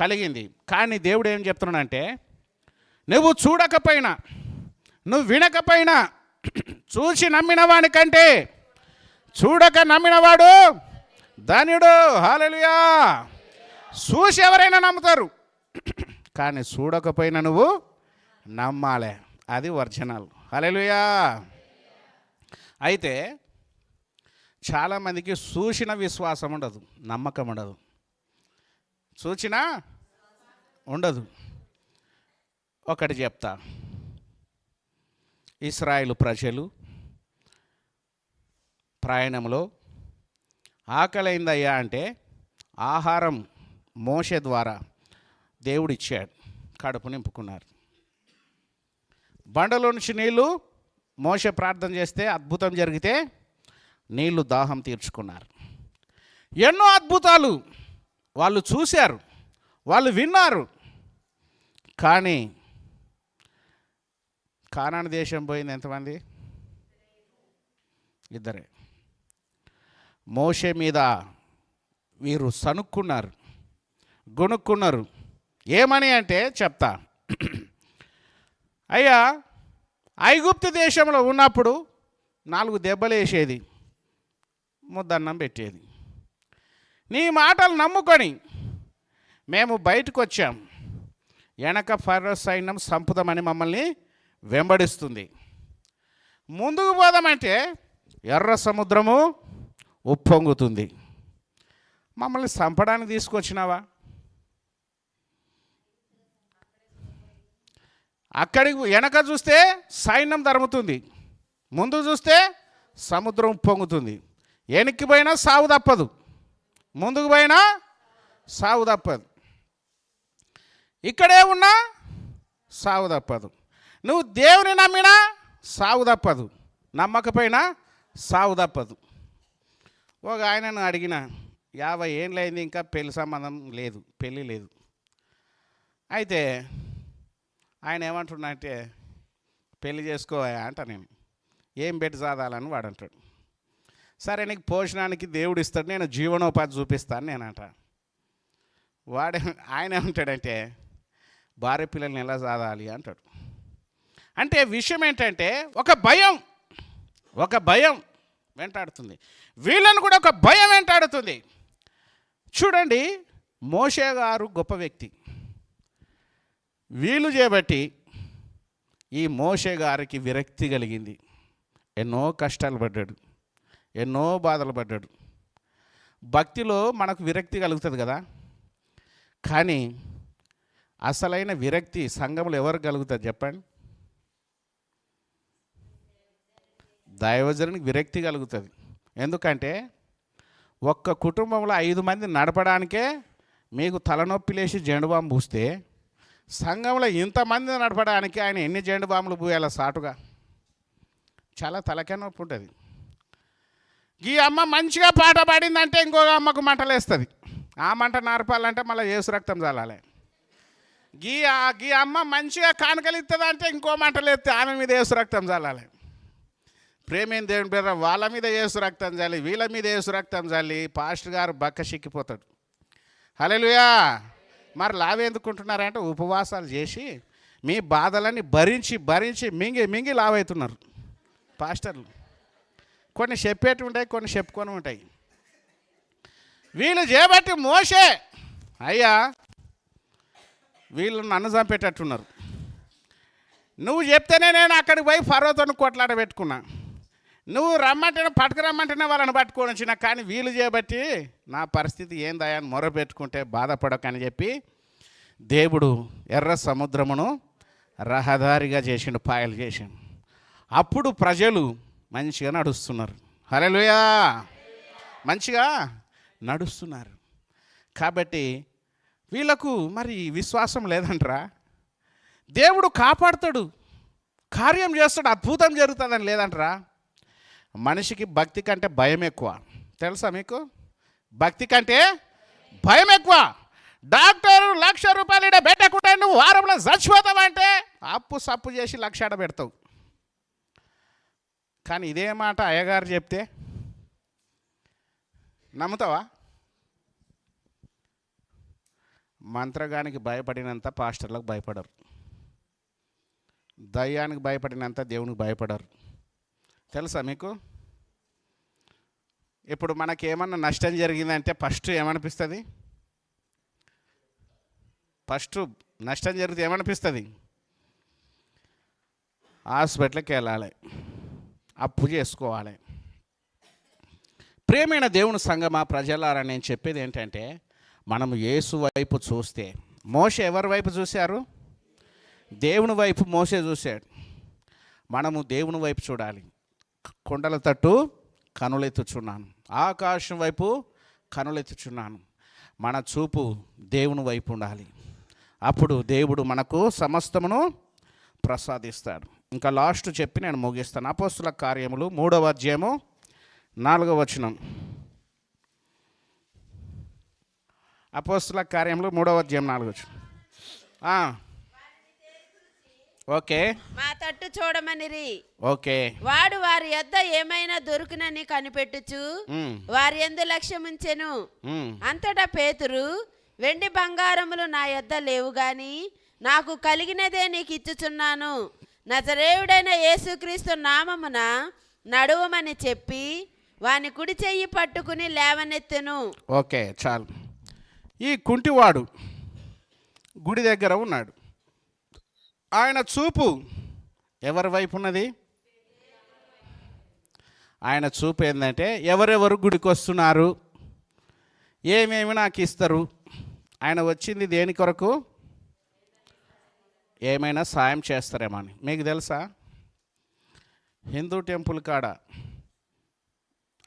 కలిగింది. కానీ దేవుడు ఏం చెప్తున్నాడంటే నువ్వు చూడకపోయినా నువ్వు వినకపోయినా చూసి నమ్మిన వానికంటే చూడక నమ్మినవాడు ధనుడు. హాలలుయా చూసి ఎవరైనా నమ్ముతారు. కానీ చూడకపోయినా నువ్వు నమ్మాలే. అది ఒరిజినల్. హాలెలుయా అయితే చాలామందికి చూసిన విశ్వాసం ఉండదు నమ్మకం ఉండదు. సూచన? ఉండదు. ఒకటి చెప్తా. ఇస్రాయేల్ ప్రజలు ప్రయాణంలో ఆకలైందయ్యా అంటే ఆహారం మోస ద్వారా దేవుడిచ్చాడు. కడుపు నింపుకున్నారు. బండలో నుంచి నీళ్ళు మోస ప్రార్థన చేస్తే అద్భుతం జరిగితే నీళ్ళు దాహం తీర్చుకున్నారు. ఎన్నో అద్భుతాలు. వాళ్ళు చూశారు వాళ్ళు విన్నారు. కానీ కానాన దేశం పోయింది ఎంతమంది? ఇద్దరే. మోషే మీద వీరు సనుక్కున్నారు గొనుక్కున్నారు ఏమని అంటే చెప్తా. అయ్యా ఐగుప్తు దేశంలో ఉన్నప్పుడు నాలుగు దెబ్బలు వేసేది ముద్దన్నం పెట్టేది. నీ మాటలు నమ్ముకొని మేము బయటకు వచ్చాం. వెనక ఫర్ర సైన్యం సంపుదమని మమ్మల్ని వెంబడిస్తుంది. ముందుకు పోదామంటే ఎర్ర సముద్రము ఉప్పొంగుతుంది. మమ్మల్ని చంపడానికి తీసుకొచ్చినావా? అక్కడికి వెనక చూస్తే సైన్యం తరుముతుంది. ముందు చూస్తే సముద్రం ఉప్పొంగుతుంది. వెనక్కి పోయినా సాగు తప్పదు. ముందుకు పోయినా సావు తప్పదు. ఇక్కడే ఉన్నా సావు తప్పదు. నువ్వు దేవుని నమ్మినా సావు తప్పదు. నమ్మకపోయినా సావు తప్పదు. ఒక ఆయనను అడిగిన యాభై ఏండ్లైంది ఇంకా పెళ్ళి సంబంధం లేదు పెళ్ళి లేదు. అయితే ఆయన ఏమంటున్నా అంటే పెళ్ళి చేసుకోవా అంట నేను. ఏం పెట్టి చదవాలని వాడు అంటాడు. సరే నీకు పోషణానికి దేవుడు ఇస్తాడు నేను జీవనోపాధి చూపిస్తాను నేనంట. వాడే ఆయన ఏమంటాడంటే భార్య పిల్లల్ని ఎలా చదవాలి అంటాడు. అంటే విషయం ఏంటంటే ఒక భయం ఒక భయం వెంటాడుతుంది. వీళ్ళని కూడా ఒక భయం వెంటాడుతుంది. చూడండి మోషే గారు గొప్ప వ్యక్తి. వీలు చేయబట్టి ఈ మోషే గారికి విరక్తి కలిగింది. ఎన్నో కష్టాలు పడ్డాడు. ఎన్నో బాధలు పడ్డాడు. భక్తిలో మనకు విరక్తి కలుగుతుంది కదా. కానీ అసలైన విరక్తి సంఘంలో ఎవరు కలుగుతుంది చెప్పండి? దైవజనునికి విరక్తి కలుగుతుంది. ఎందుకంటే ఒక్క కుటుంబంలో ఐదు మంది నడపడానికే మీకు తలనొప్పి లేచి జెండుబాంబు పూస్తే సంఘంలో ఇంతమంది నడపడానికి ఆయన ఎన్ని జెండుబాంబులు పూయాల సాటుగా? చాలా తలకే నొప్పి ఉంటుంది. ఈ అమ్మ మంచిగా పాట పాడిందంటే ఇంకో అమ్మకు మంటలేస్తుంది. ఆ మంట నారపాలంటే మళ్ళీ ఏసు రక్తం చల్లాలి. గీ గీ అమ్మ మంచిగా కానుకలు ఇస్తుందంటే ఇంకో మంటలు ఎత్తే ఆమె మీద ఏసు రక్తం చల్లాలి. ప్రేమేం దేవుని పేరు వాళ్ళ మీద ఏసు రక్తం చల్లి వీళ్ళ మీద ఏసు రక్తం చల్లి పాస్టర్ గారు బక్క సిక్కిపోతాడు హలోయా మరి లావెందుకుంటున్నారంటే ఉపవాసాలు చేసి మీ బాధలని భరించి భరించి మింగి మింగి లావవుతున్నారు పాస్టర్లు. కొన్ని చెప్పేటి ఉంటాయి కొన్ని చెప్పుకొని ఉంటాయి. వీళ్ళు చేయబట్టి మోసే. అయ్యా వీళ్ళు నన్ను చంపేటట్టున్నారు. నువ్వు చెప్తేనే నేను అక్కడికి పోయి ఫరోతో కొట్లాట పెట్టుకున్నా. నువ్వు రమ్మంటేనే పట్టుకురమ్మంటేనే వాళ్ళని పట్టుకొని వచ్చిన కానీ వీలు చేయబట్టి నా పరిస్థితి ఏందా అని మొర పెట్టుకుంటే బాధపడకని చెప్పి దేవుడు ఎర్ర సముద్రమును రహదారిగా చేసిండు పాయలు చేసిండు. అప్పుడు ప్రజలు మంచిగా నడుస్తున్నారు. హలోయా మంచిగా నడుస్తున్నారు. కాబట్టి వీళ్ళకు మరి విశ్వాసం లేదంటరా. దేవుడు కాపాడుతాడు. కార్యం చేస్తాడు అద్భుతం జరుగుతుందని లేదంటరా. మనిషికి భక్తి కంటే భయం ఎక్కువ. తెలుసా మీకు? భక్తి కంటే భయం ఎక్కువ. డాక్టర్ లక్ష రూపాయలు ఈడ పెట్టకుండా నువ్వు వారంలో చచ్చిపోతావంటే అప్పు సప్పు చేసి లక్ష ఆడ పెడతావు. కానీ ఇదే మాట అయ్యగారు చెప్తే నమ్ముతావా? మంత్రగానికి భయపడినంత పాస్టర్లకు భయపడరు. దయ్యానికి భయపడినంత దేవునికి భయపడరు. తెలుసా మీకు? ఇప్పుడు మనకి ఏమన్నా నష్టం జరిగిందంటే ఫస్ట్ ఏమనిపిస్తుంది? ఫస్ట్ నష్టం జరిగితే ఏమనిపిస్తుంది? హాస్పిటల్కి వెళ్ళాలి. అప్పు చేసుకోవాలి. ప్రేమైన దేవుని సంగమా ప్రజలారా నేను చెప్పేది ఏంటంటే మనము యేసు వైపు చూస్తే మోస ఎవరి వైపు చూశారు? దేవుని వైపు మోసే చూశాడు. మనము దేవుని వైపు చూడాలి. కొండల తట్టు కనులెత్తుచున్నాను. ఆకాశం వైపు కనులెత్తుచున్నాను. మన చూపు దేవుని వైపు ఉండాలి. అప్పుడు దేవుడు మనకు సమస్తమును ప్రసాదిస్తాడు. ఇంకా లాస్ట్ చెప్పి నేను ముగిస్తాను. అపోస్తుల కార్యములు మూడవ అధ్యాయము నాలుగవ వచనం. అపోస్తుల కార్యములు మూడవ అధ్యాయం నాలుగవ వచనం. ఆ. ఓకే. మా తట్టు చూడమనిరి. ఓకే. వాడు వారి యొద్ద ఏమైనా దొరుకునని కనిపెట్టుచు వారి ఎందు లక్ష్యముంచెను. అంతటా పేతురు వెండి బంగారములు నా యొద్ద లేవు గాని నాకు కలిగినదే నీకు ఇచ్చుచున్నాను నజరేయుడైన యేసుక్రీస్తు నామమున నడువమని చెప్పి వాని కుడి చెయ్యి పట్టుకుని లేవనెత్తెను. ఓకే చాలు. ఈ కుంటివాడు గుడి దగ్గర ఉన్నాడు. ఆయన చూపు ఎవరి వైపు ఉన్నది? ఆయన చూపు ఏంటంటే ఎవరెవరు గుడికి వస్తున్నారు ఏమేమి నాకు ఇస్తారు? ఆయన వచ్చింది దేని కొరకు? ఏమైనా సాయం చేస్తారేమో అని. మీకు తెలుసా? హిందూ టెంపుల్ కాడ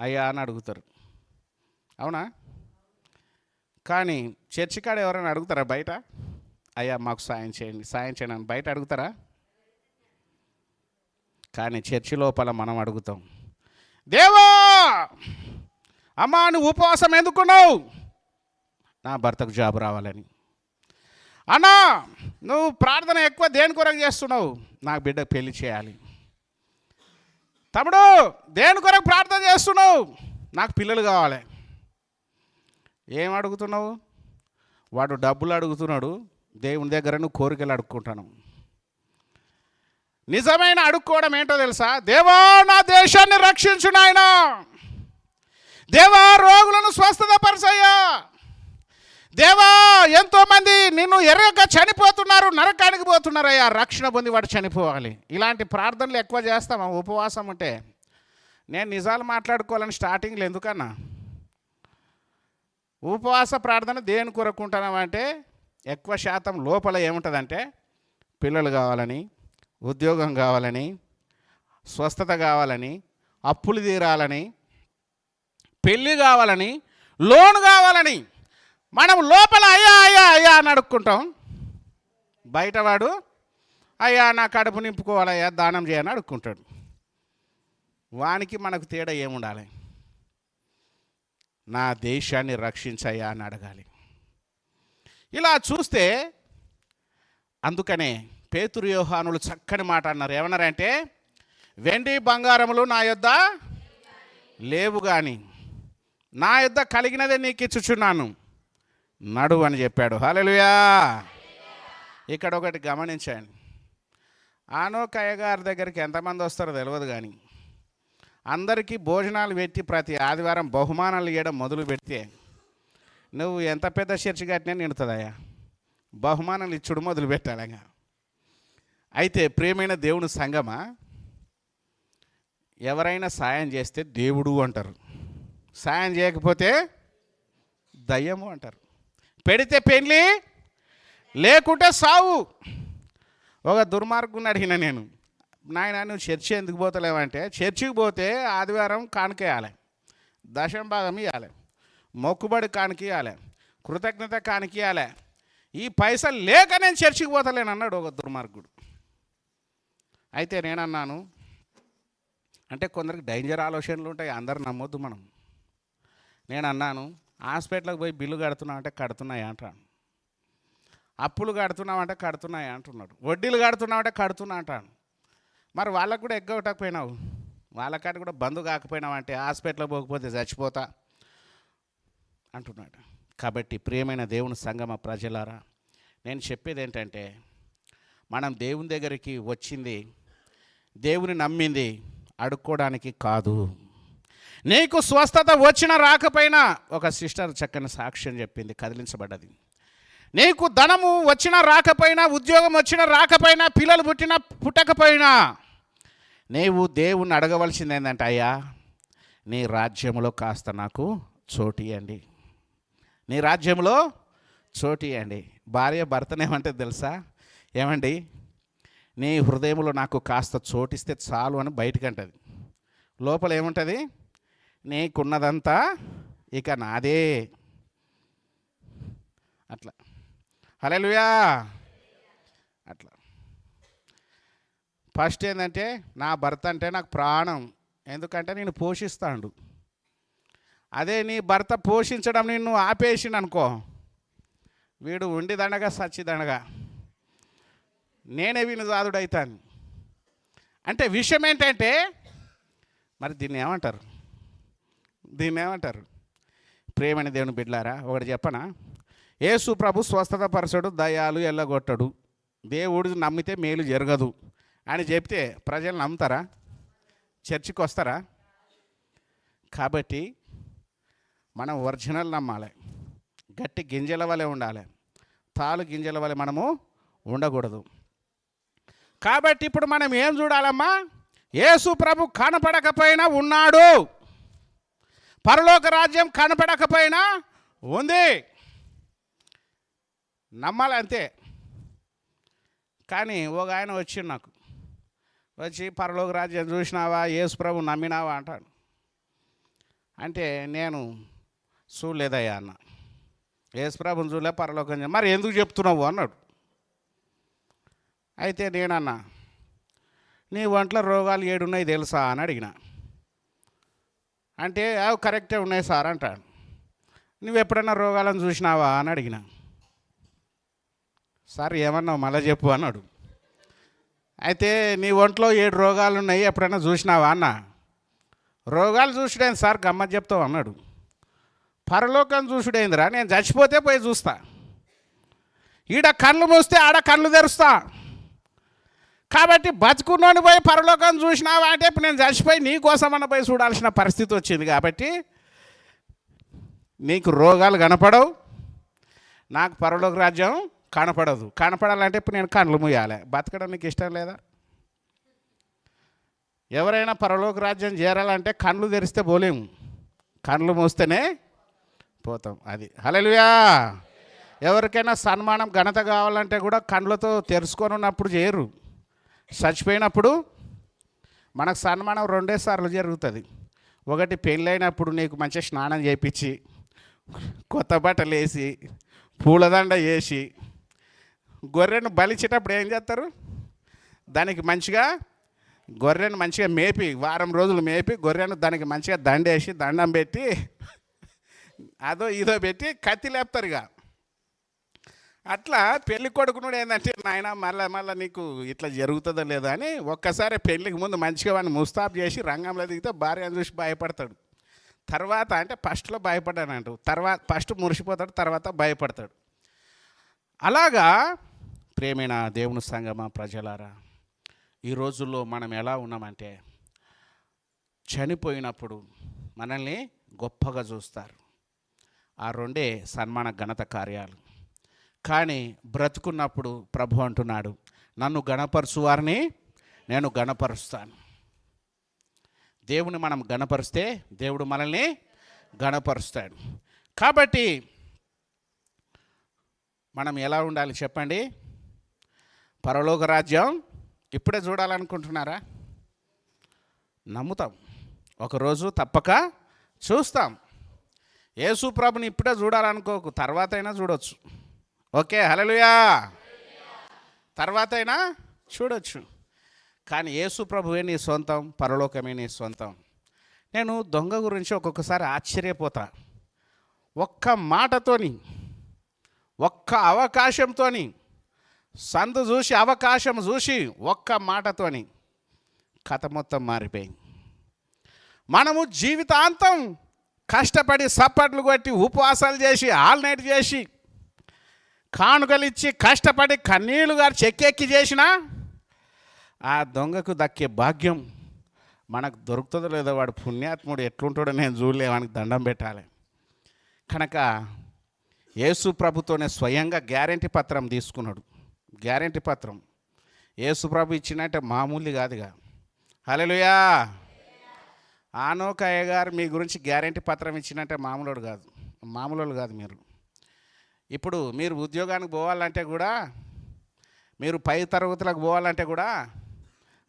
అయ్యా అని అడుగుతారు. అవునా? కానీ చర్చి కాడ ఎవరైనా అడుగుతారా బయట? అయ్యా మాకు సాయం చేయండి సాయం చేయండి అని బయట అడుగుతారా? కానీ చర్చి లోపల మనం అడుగుతాం. దేవా! అమ్మా నువ్వు ఉపవాసం ఎందుకున్నావు నా భర్తకు జాబ్ రావాలని. అన్నా నువ్వు ప్రార్థన ఎక్కువ దేని కొరకు చేస్తున్నావు? నాకు బిడ్డకు పెళ్ళి చేయాలి. తమ్ముడు దేని కొరకు ప్రార్థన చేస్తున్నావు? నాకు పిల్లలు కావాలి. ఏం అడుగుతున్నావు? వాడు డబ్బులు అడుగుతున్నాడు దేవుని దగ్గర నువ్వు కోరికలు అడుక్కుంటాను. నిజమైన అడుక్కోవడం ఏంటో తెలుసా? దేవా నా దేశాన్ని రక్షించు నాయన. దేవా రోగులను స్వస్థత పరిచయ్యా దేవా ఎంతో మంది నిన్ను ఎర్రగా చనిపోతున్నారు నరకానికి పోతున్నారయ్యా. రక్షణ పొంది వాడు చనిపోవాలి. ఇలాంటి ప్రార్థనలు ఎక్కువ చేస్తామా ఉపవాసం ఉంటే. నేను నిజాలు మాట్లాడుకోవాలని స్టార్టింగ్లో ఎందుకన్నా? ఉపవాస ప్రార్థన దేని కొరకుంటున్నామంటే ఎక్కువ శాతం లోపల ఏముంటుందంటే పిల్లలు కావాలని ఉద్యోగం కావాలని స్వస్థత కావాలని అప్పులు తీరాలని పెళ్ళి కావాలని లోన్ కావాలని మనం లోపల అయ్యా అయ్యా అయ్యా అని అడుక్కుంటాం. బయటవాడు అయ్యా నా కడుపు నింపుకోవాలయ్యా దానం చేయని అడుక్కుంటాడు. వానికి మనకు తేడా ఏముండాలి? నా దేశాన్ని రక్షించయ్యా అని అడగాలి. ఇలా చూస్తే అందుకనే పేతురు యోహానులు చక్కని మాట అన్నారు. ఏమన్నారంటే వెండి బంగారములు నా యొద్ద లేవు కానీ నా యొద్ద కలిగినదే నీకు ఇచ్చుచున్నాను. నడు అని చెప్పాడు. హల్లెలూయా. ఇక్కడ ఒకటి గమనించండి. ఆనోకయ్య గారి దగ్గరికి ఎంతమంది వస్తారో తెలియదు కానీ అందరికీ భోజనాలు పెట్టి ప్రతి ఆదివారం బహుమానాలు ఇవ్వడం మొదలు పెడితే నువ్వు ఎంత పెద్ద చర్చి కట్టినా నిండుతుందయ్యా. బహుమానాలు ఇచ్చుడు మొదలు పెట్టాలిగా అయితే ప్రియమైన దేవుని సంగమా? ఎవరైనా సాయం చేస్తే దేవుడు అంటారు. సాయం చేయకపోతే దయ్యము అంటారు. పెడితే పెళ్ళి లేకుంటే సావు. ఒక దుర్మార్గుని అడిగిన నేను నాయన నువ్వు చర్చి ఎందుకు పోతలేవంటే చర్చికి పోతే ఆదివారం కానుకేయాలి దశం భాగం ఇవ్వాలి మొక్కుబడి కానుకియాలి కృతజ్ఞత కానుకియాలి ఈ పైసలు లేక నేను చర్చికి పోతలేను అన్నాడు ఒక దుర్మార్గుడు. అయితే నేనన్నాను అంటే కొందరికి డేంజర్ ఆలోచనలు ఉంటాయి అందరు నమ్మొద్దు మనం. నేను అన్నాను హాస్పిటల్కి పోయి బిల్లు కడుతున్నావు అంటే కడుతున్నాయి అంటాను అప్పులు కడుతున్నామంటే కడుతున్నాయి అంటున్నాడు. వడ్డీలు కడుతున్నావంటే కడుతున్నా అంటాను మరి వాళ్ళకు కూడా ఎగ్గొట్టకపోయినావు. వాళ్ళకాడ కూడా బంధు కాకపోయినావు అంటే హాస్పిటల్ పోకపోతే చచ్చిపోతా అంటున్నాడు. కాబట్టి ప్రియమైన దేవుని సంగమ ప్రజలారా నేను చెప్పేది ఏంటంటే మనం దేవుని దగ్గరికి వచ్చింది దేవుని నమ్మింది అడుక్కోవడానికి కాదు. నీకు స్వస్థత వచ్చిన రాకపోయినా ఒక సిస్టర్ చక్కని సాక్ష్యం చెప్పింది కదిలించబడ్డది. నీకు ధనము వచ్చినా రాకపోయినా ఉద్యోగం వచ్చినా రాకపోయినా పిల్లలు పుట్టినా పుట్టకపోయినా నీవు దేవుణ్ణి అడగవలసింది ఏంటంటే అయ్యా నీ రాజ్యంలో కాస్త నాకు చోటు ఇవ్వండి నీ రాజ్యంలో చోటు ఇవ్వండి భార్య భర్తనేమంటే తెలుసా? ఏమండి? నీ హృదయంలో నాకు కాస్త చోటిస్తే చాలు అని బయటకంటది అంటది. లోపల ఏముంటుంది? నీకున్నదంతా ఇక నాదే. అట్లా. హలోయా అట్లా. ఫస్ట్ ఏంటంటే నా భర్త అంటే నాకు ప్రాణం. ఎందుకంటే నేను పోషిస్తాడు. అదే నీ భర్త పోషించడం నిన్ను ఆపేసిండు అనుకో వీడు ఉండిదండగా సచ్చిదండగా. నేనే విని జాదుడైతాను అంటే విషయం ఏంటంటే మరి దీన్ని ఏమంటారు? దీన్ని ఏమంటారు ప్రేమని దేవుని బిడ్లారా ఒకటి చెప్పనా? యేసు ప్రభు స్వస్థత పరచడు దయాలు ఎల్లగొట్టడు. దేవుడు నమ్మితే మేలు జరగదు అని చెప్తే ప్రజలు నమ్ముతారా? చర్చికి వస్తారా కాబట్టి మనం ఒరిజినల్ నమ్మాలి. గట్టి గింజల వలె ఉండాలి. తాలు గింజల వలె మనము ఉండకూడదు. కాబట్టి ఇప్పుడు మనం ఏం చూడాలమ్మా? యేసు ప్రభు కనపడకపోయినా ఉన్నాడు. పరలోక రాజ్యం కనపడకపోయినా ఉంది. నమ్మాలి అంతే. కానీ ఒక ఆయన వచ్చిండు నాకు. వచ్చి పరలోక రాజ్యం చూసినావా? యేసు ప్రభు నమ్మినావా అంటాడు. అంటే నేను చూడలేదయ్యా అన్న. యేసు ప్రభుని చూడలే పరలోకం మరి ఎందుకు చెప్తున్నావు అన్నాడు. అయితే నేనన్నా నీ ఒంట్లో రోగాలు ఏడున్నాయి తెలుసా అని అడిగినా. అంటే అవి కరెక్టే ఉన్నాయి సార్ అంటాడు. నువ్వు ఎప్పుడైనా రోగాలను చూసినావా? అని అడిగిన. సార్ ఏమన్నావు? మళ్ళీ చెప్పు అన్నాడు. అయితే నీ ఒంట్లో ఏడు రోగాలు ఉన్నాయి ఎప్పుడైనా చూసినావా? అన్న. రోగాలు చూసుడేంది సార్? గమ్మత్ చెప్తావు అన్నాడు. పరలోకం చూసుడైందిరా? నేను చచ్చిపోతే పోయి చూస్తా. ఈడ కళ్ళు మూస్తే ఆడ కళ్ళు తెరుస్తా. కాబట్టి బతుకున్నోని పోయి పరలోకం చూసినావా అంటే ఇప్పుడు నేను చచ్చిపోయి నీ అని పోయి చూడాల్సిన పరిస్థితి వచ్చింది కాబట్టి నీకు రోగాలు కనపడవు నాకు పరలోక రాజ్యం కనపడదు. కనపడాలంటే ఇప్పుడు నేను కళ్ళు మూయాలి. బతకడం నీకు ఇష్టం లేదా? ఎవరైనా పరలోక రాజ్యం చేరాలంటే కళ్ళు తెరిస్తే పోలేము. కళ్ళు మూస్తేనే పోతాం అది. హలలుయా ఎవరికైనా సన్మానం ఘనత కావాలంటే కూడా కళ్ళతో తెరుచుకొని ఉన్నప్పుడు చేయరు. చచ్చిపోయినప్పుడు మనకు సన్మానం రెండే సార్లు జరుగుతుంది. ఒకటి పెళ్ళైనప్పుడు నీకు మంచిగా స్నానం చేయించి కొత్త బట్టలు వేసి పూలదండ వేసి గొర్రెను బలిచేటప్పుడు ఏం చేస్తారు? దానికి మంచిగా గొర్రెను మంచిగా మేపి వారం రోజులు మేపి గొర్రెను దానికి మంచిగా దండేసి దండం పెట్టి అదో ఇదో పెట్టి కత్తి లేపుతారు ఇక. అట్లా పెళ్ళి కొడుకునుడు ఏంటంటే నాయన మళ్ళీ మళ్ళీ నీకు ఇట్లా జరుగుతుందో లేదో అని ఒక్కసారి పెళ్ళికి ముందు మంచిగా వాడిని ముస్తాబ్ చేసి రంగంలో దిగితే భార్యను చూసి భయపడతాడు. తర్వాత అంటే ఫస్ట్లో భయపడ్డాను అంటారు తర్వాత ఫస్ట్ మురిసిపోతాడు తర్వాత భయపడతాడు. అలాగా ప్రేమైన దేవుని సంగమ ప్రజలారా ఈ రోజుల్లో మనం ఎలా ఉన్నామంటే చనిపోయినప్పుడు మనల్ని గొప్పగా చూస్తారు. ఆ రెండే సన్మాన ఘనత కార్యాలు. కానీ బ్రతుకున్నప్పుడు ప్రభు అంటున్నాడు నన్ను గణపరుచు వారిని నేను గణపరుస్తాను. దేవుని మనం గణపరిస్తే దేవుడు మనల్ని గణపరుస్తాడు. కాబట్టి మనం ఎలా ఉండాలి చెప్పండి? పరలోక రాజ్యం ఇప్పుడే చూడాలనుకుంటున్నారా? నమ్ముతాం. ఒకరోజు తప్పక చూస్తాం. యేసు ప్రభుని ఇప్పుడే చూడాలనుకోకు తర్వాత అయినా చూడొచ్చు. ఓకే హలలుయా తర్వాత అయినా చూడొచ్చు. కానీ యేసు ప్రభువే నీ సొంతం పరలోకమే నీ సొంతం. నేను దొంగ గురించి ఒక్కొక్కసారి ఆశ్చర్యపోతా. ఒక్క మాటతోని ఒక్క అవకాశంతోని సందు చూసి అవకాశం చూసి ఒక్క మాటతోని కథ మొత్తం మారిపోయింది. మనము జీవితాంతం కష్టపడి సప్పట్లు కొట్టి ఉపవాసాలు చేసి ఆల్ నైట్ చేసి కానుకలు ఇచ్చి కష్టపడి కన్నీళ్ళు గారు చెక్కెక్కి చేసినా ఆ దొంగకు దక్కే భాగ్యం మనకు దొరుకుతుందో లేదో వాడు పుణ్యాత్ముడు ఎట్లుంటాడో నేను చూడలే వానికి దండం పెట్టాలి. కనుక యేసు ప్రభుతోనే స్వయంగా గ్యారంటీ పత్రం తీసుకున్నాడు. గ్యారంటీ పత్రం. యేసు ప్రభు ఇచ్చినట్టే మామూలు కాదుగా. హలోయా ఆనోకయ్య గారు మీ గురించి గ్యారంటీ పత్రం ఇచ్చినట్టే మామూలు కాదు మామూలు కాదు మీరు. ఇప్పుడు మీరు ఉద్యోగానికి పోవాలంటే కూడా మీరు పై తరగతులకు పోవాలంటే కూడా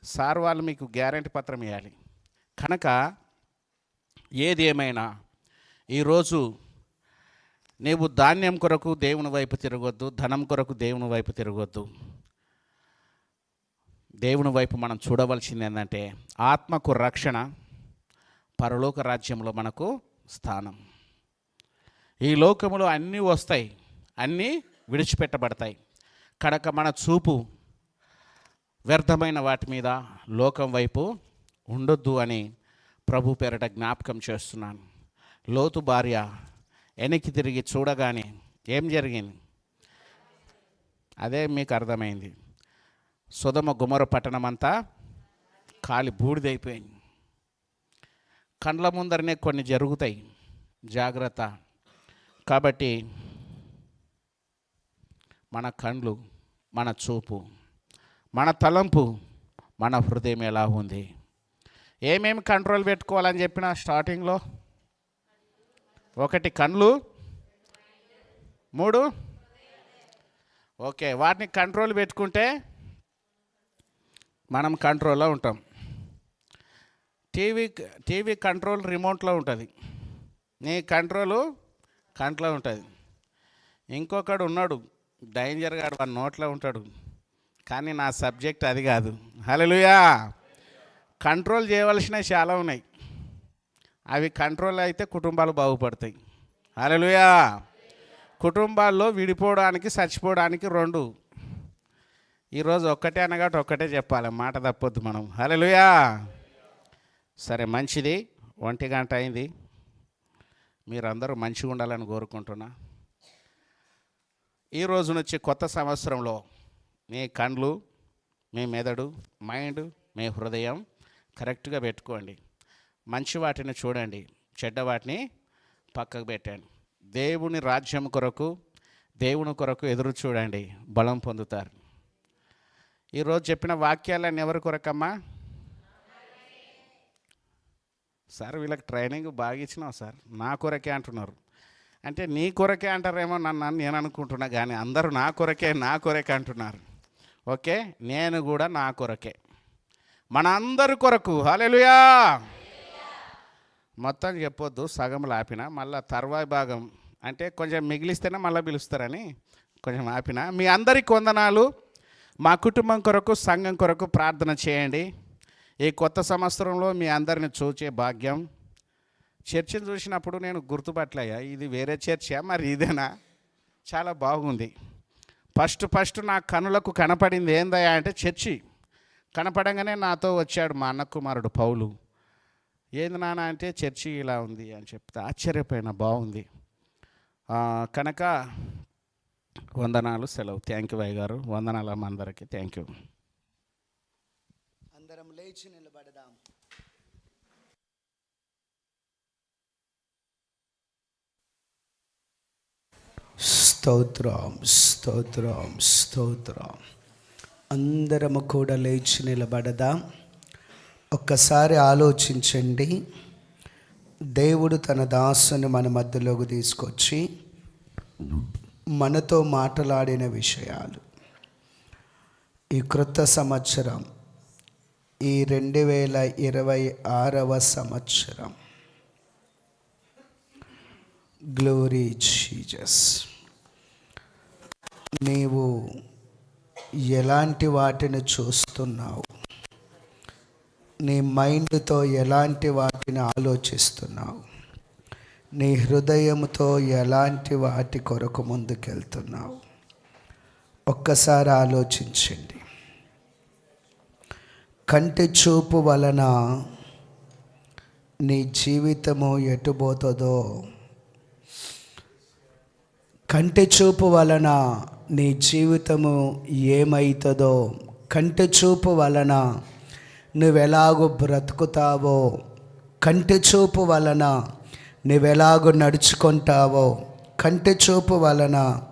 సార్ వాళ్ళు మీకు గ్యారంటీ పత్రం ఇవ్వాలి కనుక ఏది ఏమైనా ఈరోజు నీవు ధాన్యం కొరకు దేవుని వైపు తిరగొద్దు ధనం కొరకు దేవుని వైపు తిరగొద్దు. దేవుని వైపు మనం చూడవలసింది ఏంటంటే ఆత్మకు రక్షణ పరలోక రాజ్యంలో మనకు స్థానం. ఈ లోకంలో అన్నీ వస్తాయి. అన్నీ విడిచిపెట్టబడతాయి. కనుక మన చూపు వ్యర్థమైన వాటి మీద లోకం వైపు ఉండొద్దు అని ప్రభు పేరట జ్ఞాపకం చేస్తున్నాను. లోతు భార్య వెనక్కి తిరిగి చూడగానే ఏం జరిగింది? అదే మీకు అర్థమైంది. సుధమ గుమర పట్టణం అంతా కాలి బూడిదైపోయింది. కండ్ల ముందరనే కొన్ని జరుగుతాయి. జాగ్రత్త. కాబట్టి మన కండ్లు మన చూపు మన తలంపు మన హృదయం ఎలా ఉంది? ఏమేమి కంట్రోల్ పెట్టుకోవాలని చెప్పిన స్టార్టింగ్లో? ఒకటి కళ్ళు మూడు ఓకే వాటిని కంట్రోల్ పెట్టుకుంటే మనం కంట్రోల్లో ఉంటాం. టీవీ టీవీ కంట్రోల్ రిమోట్లో ఉంటుంది. నీ కంట్రోలు కంట్లో ఉంటుంది. ఇంకొకడు ఉన్నాడు డేంజర్ గాడు వాడి నోట్లో ఉంటాడు. కానీ నా సబ్జెక్ట్ అది కాదు. హలోయా కంట్రోల్ చేయవలసినవి చాలా ఉన్నాయి. అవి కంట్రోల్ అయితే కుటుంబాలు బాగుపడతాయి. హలోయా కుటుంబాల్లో విడిపోవడానికి చచ్చిపోవడానికి రెండు. ఈరోజు ఒక్కటే అనగాటి ఒక్కటే చెప్పాలి. మాట తప్పొద్దు మనం. హలోయా సరే మంచిది. ఒంటి గంట అయింది. మీరందరూ మంచిగా ఉండాలని కోరుకుంటున్నా. ఈ రోజు నుంచి కొత్త సంవత్సరంలో మీ కండ్లు మీ మెదడు మైండ్ మీ హృదయం కరెక్ట్గా పెట్టుకోండి. మంచి వాటిని చూడండి. చెడ్డ వాటిని పక్కకు పెట్టండి. దేవుని రాజ్యం కొరకు దేవుని కొరకు ఎదురు చూడండి. బలం పొందుతారు. ఈరోజు చెప్పిన వాక్యాలన్నీ ఎవరి కొరకమ్మా? సార్ వీళ్ళకి ట్రైనింగ్ బాగా ఇచ్చినావు సార్. నా కొరకే అంటున్నారు. అంటే నీ కొరకే అంటారేమో నన్ను నేను అనుకుంటున్నా కానీ అందరూ నా కొరకే నా కొరకే అంటున్నారు. ఓకే? నేను కూడా నా కొరకే. మన అందరి కొరకు హల్లెలూయా! మొత్తం చెప్పొద్దు సగం ఆపిన మళ్ళీ తర్వాయి భాగం. అంటే కొంచెం మిగిలిస్తేనే మళ్ళీ పిలుస్తారని కొంచెం ఆపిన. మీ అందరికి వందనాలు మా కుటుంబం కొరకు సంఘం కొరకు ప్రార్థన చేయండి. ఈ కొత్త సంవత్సరంలో మీ అందరిని చూచే భాగ్యం చర్చిని చూసినప్పుడు నేను గుర్తుపట్టలయ్యా ఇది వేరే చర్చా? మరి ఇదేనా? చాలా బాగుంది. ఫస్ట్ ఫస్ట్ నా కనులకు కనపడింది ఏందయ్యా అంటే చర్చి. కనపడంగానే నాతో వచ్చాడు మా అన్న కుమారుడు పౌలు. ఏంది నాన్న అంటే చర్చి ఇలా ఉంది అని చెప్తే. ఆశ్చర్యపోయిన బాగుంది. కనుక వందనాలు సెలవు. థ్యాంక్ యూ వై గారు వందనాలు అమ్మ అందరికీ. Thank you. అందరం లేచి నిలబడదాం స్తోత్రం స్తోత్రం స్తోత్రం. అందరము కూడా లేచి నిలబడదాం? ఒక్కసారి ఆలోచించండి. దేవుడు తన దాసుని మన మధ్యలోకి తీసుకొచ్చి మనతో మాట్లాడిన విషయాలు. ఈ క్రొత్త సంవత్సరం ఈ రెండు వేల ఇరవై ఆరవ సంవత్సరం. గ్లోరీ జీజస్ నీవు ఎలాంటి వాటిని చూస్తున్నావు? నీ మైండ్తో ఎలాంటి వాటిని ఆలోచిస్తున్నావు? నీ హృదయంతో ఎలాంటి వాటి కొరకు ముందుకెళ్తున్నావు? ఒక్కసారి ఆలోచించండి. కంటి చూపు వలన నీ జీవితము ఎటుపోతుందో కంటి చూపు వలన నీ జీవితము ఏమవుతుందో కంటి చూపు వలన నువ్వెలాగో బ్రతుకుతావో కంటి చూపు వలన నువ్వెలాగో నడుచుకుంటావో కంటి చూపు వలన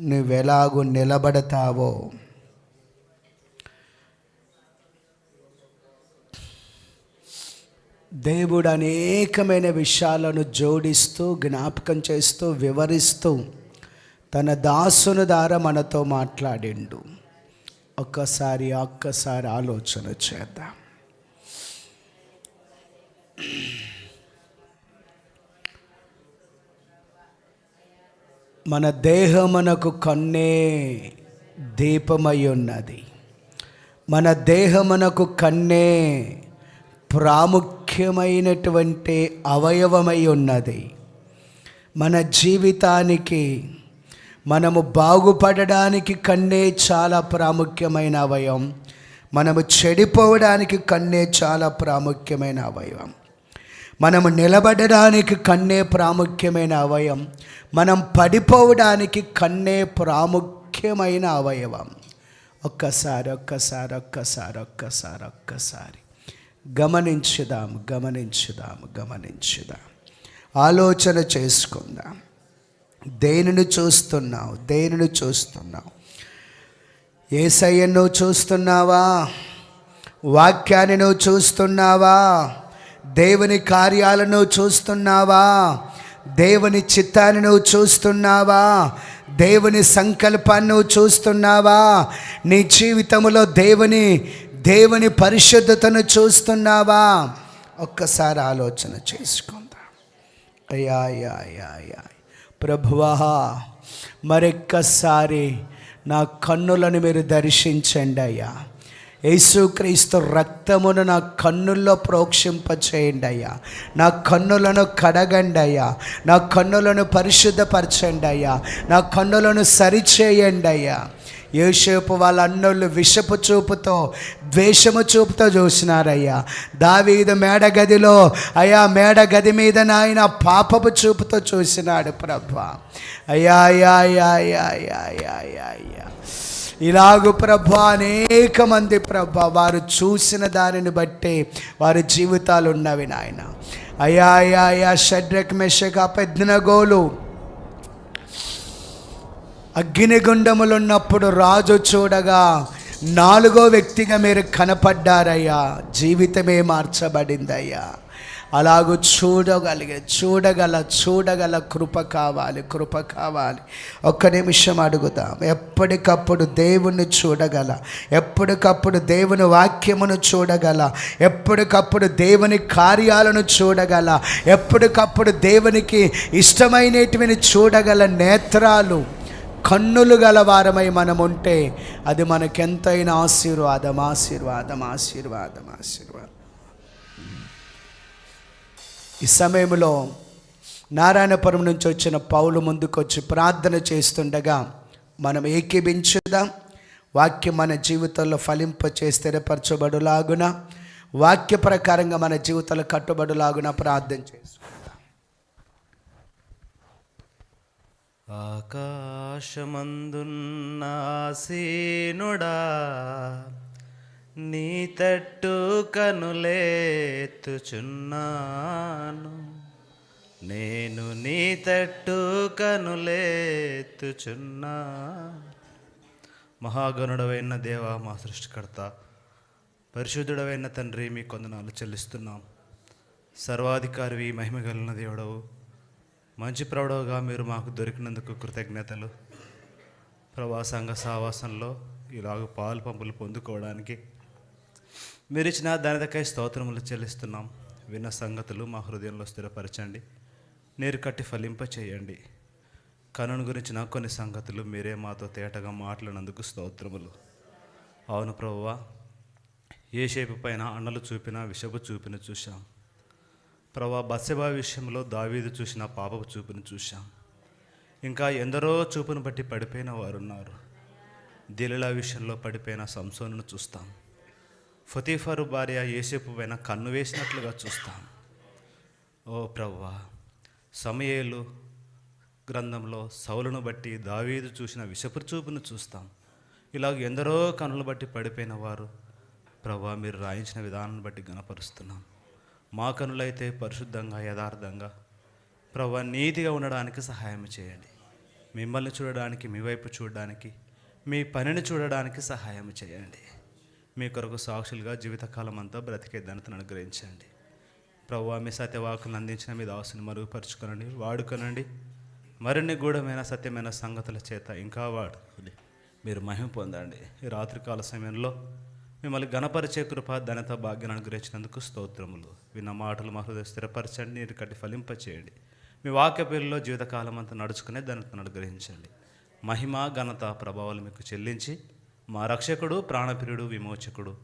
నువ్వెలాగో నిలబడతావో. దేవుడు అనేకమైన విషయాలను జోడిస్తూ జ్ఞాపకం చేస్తూ వివరిస్తూ తన దాసుని ద్వారా మనతో మాట్లాడిండు. ఒక్కసారి ఒక్కసారి ఆలోచన చేద్దాం. మన దేహమునకు కన్నే దీపమై ఉన్నది మన దేహమునకు కన్నే ప్రాముఖ్యమైనటువంటి అవయవమై ఉన్నది మన జీవితానికి మనము బాగుపడడానికి కన్నే చాలా ప్రాముఖ్యమైన అవయవం. మనము చెడిపోవడానికి కన్నే చాలా ప్రాముఖ్యమైన అవయవం. మనము నిలబడడానికి కన్నే ప్రాముఖ్యమైన అవయవం. మనం పడిపోవడానికి కన్నే ప్రాముఖ్యమైన అవయవం. ఒక్కసారి ఒక్కసారి ఒక్కసారి ఒక్కసారి ఒక్కసారి. గమనించుదాం గమనించుదాం గమనించుదాం. ఆలోచన చేసుకుందాం. దేనిని చూస్తున్నావు? దేనిని చూస్తున్నావు? ఏసయ్యను చూస్తున్నావా? వాక్యాన్ని నువ్వు చూస్తున్నావా? దేవుని కార్యాలను చూస్తున్నావా? దేవుని చిత్తాన్ని నువ్వు చూస్తున్నావా? దేవుని సంకల్పాన్ని నువ్వు చూస్తున్నావా? నీ జీవితంలో దేవుని దేవుని పరిశుద్ధతను చూస్తున్నావా? ఒక్కసారి ఆలోచన చేసుకుందా. అయ్యా యా యా యా ప్రభువా మరొక్కసారి నా కన్నులను మీరు దర్శించండి అయ్యా. యేసుక్రీస్తు రక్తమును నా కన్నుల్లో ప్రోక్షింప చేయండి అయ్యా. నా కన్నులను కడగండి అయ్యా. నా కన్నులను పరిశుద్ధపరచండి అయ్యా. నా కన్నులను సరిచేయండి అయ్యా. యోసేపు వాళ్ళ అన్నోళ్ళు విషపు చూపుతో ద్వేషము చూపుతో చూసినారయ్యా. దావీదు మేడగదిలో అయ్యా మేడగది మీద నాయన పాపపు చూపుతో చూసినాడు ప్రభు. అయ్యా యా అయ్యా అయ్యా అయ్యా అయ్యా ఇలాగు ప్రభ అనేక మంది ప్రభ వారు చూసిన దానిని బట్టి వారి జీవితాలు ఉన్నవి నాయన. అయా అయా అయా షడ్రక్ మెషక్ అపెద్నగోలు గోలు అగ్నిగుండములున్నప్పుడు రాజు చూడగా నాలుగో వ్యక్తిగా మీరు కనపడ్డారయ్యా. జీవితమే మార్చబడిందయ్యా. అలాగూ చూడగలిగే చూడగల చూడగల కృప కావాలి కృప కావాలి. ఒక్క నిమిషం అడుగుదాం. ఎప్పటికప్పుడు దేవుణ్ణి చూడగల ఎప్పటికప్పుడు దేవుని వాక్యమును చూడగల ఎప్పటికప్పుడు దేవుని కార్యాలను చూడగల ఎప్పటికప్పుడు దేవునికి ఇష్టమైనటివిని చూడగల నేత్రాలు కన్నులు గల వారమై మనం ఉంటే అది మనకెంతైనా ఆశీర్వాదం ఆశీర్వాదం ఆశీర్వాదం ఆశీర్వాదం. ఈ సమయంలో నారాయణపురం నుంచి వచ్చిన పౌలు ముందుకొచ్చి ప్రార్థన చేస్తుండగా మనం ఏకీభించుదాం. వాక్యం మన జీవితంలో ఫలింప స్థిరపరచబడులాగున వాక్య ప్రకారంగా మన జీవితంలో కట్టుబడులాగున ప్రార్థన చేస్తాం. ఆకాశమందున్నాసీనుడా నీ తట్టు కనులేతుచున్నాను. నేను నీ తట్టు కనులేత్తుచున్నా మహాగణుడవైన దేవ మా సృష్టికర్త పరిశుద్ధుడవైన తండ్రి మీ కొందనాలు చెల్లిస్తున్నాం. సర్వాధికారివి మహిమగలిగిన దేవుడవు మంచి ప్రౌఢగా మీరు మాకు దొరికినందుకు కృతజ్ఞతలు. ప్రభా సంఘ సావాసంలో ఇలాగ పాలు పంపులు పొందుకోవడానికి మీరు ఇచ్చిన దానిదకై స్తోత్రములు చెల్లిస్తున్నాం. విన్న సంగతులు మా హృదయంలో స్థిరపరచండి. నేరు కట్టి ఫలింప చేయండి. కనుని గురించిన కొన్ని సంగతులు మీరే మాతో తేటగా మాట్లాడినందుకు స్తోత్రములు. అవును ప్రభువా ఏ షేపు పైన అన్నలు చూపినా విషపు చూపిన చూశాం. ప్రభా బస్సెబా విషయంలో దావీదు చూసిన పాపపు చూపును చూశాం. ఇంకా ఎందరో చూపును బట్టి పడిపోయిన వారు ఉన్నారు దిలిలా విషయంలో పడిపోయిన సంసోనును చూస్తాం. ఫతీఫరు భార్య ఏసేపు పైన కన్ను వేసినట్లుగా చూస్తాం. ఓ ప్రవ్వా సమయేలు గ్రంథంలో సౌలను బట్టి దావీదు చూసిన విషపు చూపును చూస్తాం. ఇలాగ ఎందరో కనులు బట్టి పడిపోయిన వారు ప్రభా మీరు రాయించిన విధానాన్ని బట్టి గణపరుస్తున్నాం. మా కనులైతే పరిశుద్ధంగా యథార్థంగా ప్రభ నీతిగా ఉండడానికి సహాయం చేయండి. మిమ్మల్ని చూడడానికి మీ వైపు చూడడానికి మీ పనిని చూడడానికి సహాయం చేయండి. మీ కొరకు సాక్షులుగా జీవితకాలం అంతా బ్రతికే ధనతను అనుగ్రహించండి. ప్రభు మీ సత్యవాకులను అందించిన మీ దాసుని మరుగుపరుచుకొనండి వాడుకొనండి. మరిన్ని గూఢమైన సత్యమైన సంగతుల చేత ఇంకా వాడుకొని మీరు మహిమ పొందండి. ఈ రాత్రికాల సమయంలో మిమ్మల్ని గణపరిచే కృప ధనత భాగ్యం అనుగ్రహించినందుకు స్తోత్రములు. విన్న మాటలు మా హృదయ స్థిరపరచండి నీరు కట్టి ఫలింపచేయండి. మీ వాక్య పేరులో జీవితకాలం అంతా నడుచుకునే ధనతను అనుగ్రహించండి. మహిమ ఘనత ప్రభావాలు మీకు చెల్లించి మా రక్షకుడు ప్రాణప్రియుడు విమోచకుడు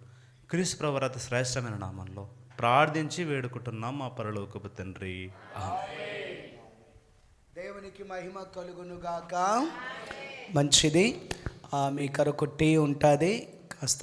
క్రీస్తు ప్రవరత శ్రేష్టమైన నామంలో ప్రార్థించి వేడుకుంటున్నాం మా పరలోకపు తండ్రి. ఆమేన్. దేవునికి మహిమ కలుగును గాక. మంచిది. ఆ, మీ కొరకు టీ ఉంటుంది. కాస్త